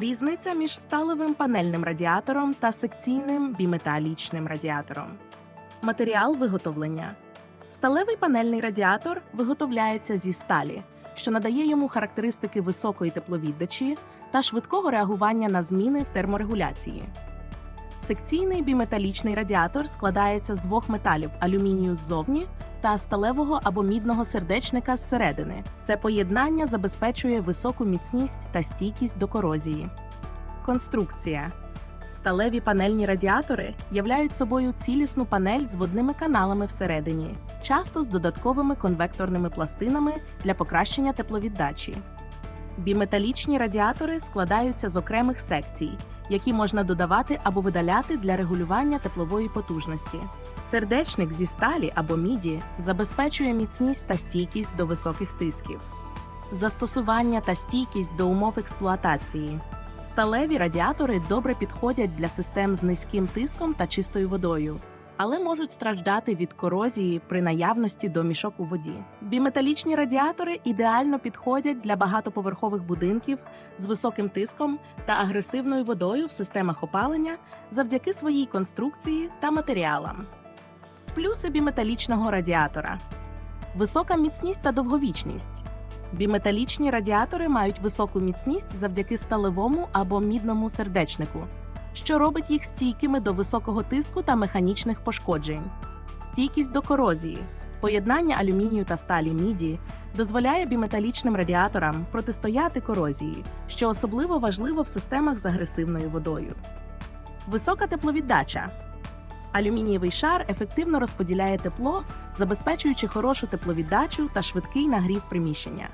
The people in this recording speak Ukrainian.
Різниця між сталевим панельним радіатором та секційним біметалічним радіатором. Матеріал виготовлення. Сталевий панельний радіатор виготовляється зі сталі, що надає йому характеристики високої тепловіддачі та швидкого реагування на зміни в терморегуляції. Секційний біметалічний радіатор складається з двох металів алюмінію ззовні та сталевого або мідного сердечника зсередини. Це поєднання забезпечує високу міцність та стійкість до корозії. Конструкція сталеві панельні радіатори являють собою цілісну панель з водними каналами всередині, часто з додатковими конвекторними пластинами для покращення тепловіддачі. Біметалічні радіатори складаються з окремих секцій, які можна додавати або видаляти для регулювання теплової потужності. Сердечник зі сталі або міді забезпечує міцність та стійкість до високих тисків. Застосування та стійкість до умов експлуатації. Сталеві радіатори добре підходять для систем з низьким тиском та чистою водою, але можуть страждати від корозії при наявності домішок у воді. Біметалічні радіатори ідеально підходять для багатоповерхових будинків з високим тиском та агресивною водою в системах опалення завдяки своїй конструкції та матеріалам. Плюси біметалічного радіатора: висока міцність та довговічність. Біметалічні радіатори мають високу міцність завдяки сталевому або мідному сердечнику, що робить їх стійкими до високого тиску та механічних пошкоджень. Стійкість до корозії. Поєднання алюмінію та сталі міді дозволяє біметалічним радіаторам протистояти корозії, що особливо важливо в системах з агресивною водою. Висока тепловіддача. Алюмінієвий шар ефективно розподіляє тепло, забезпечуючи хорошу тепловіддачу та швидкий нагрів приміщення.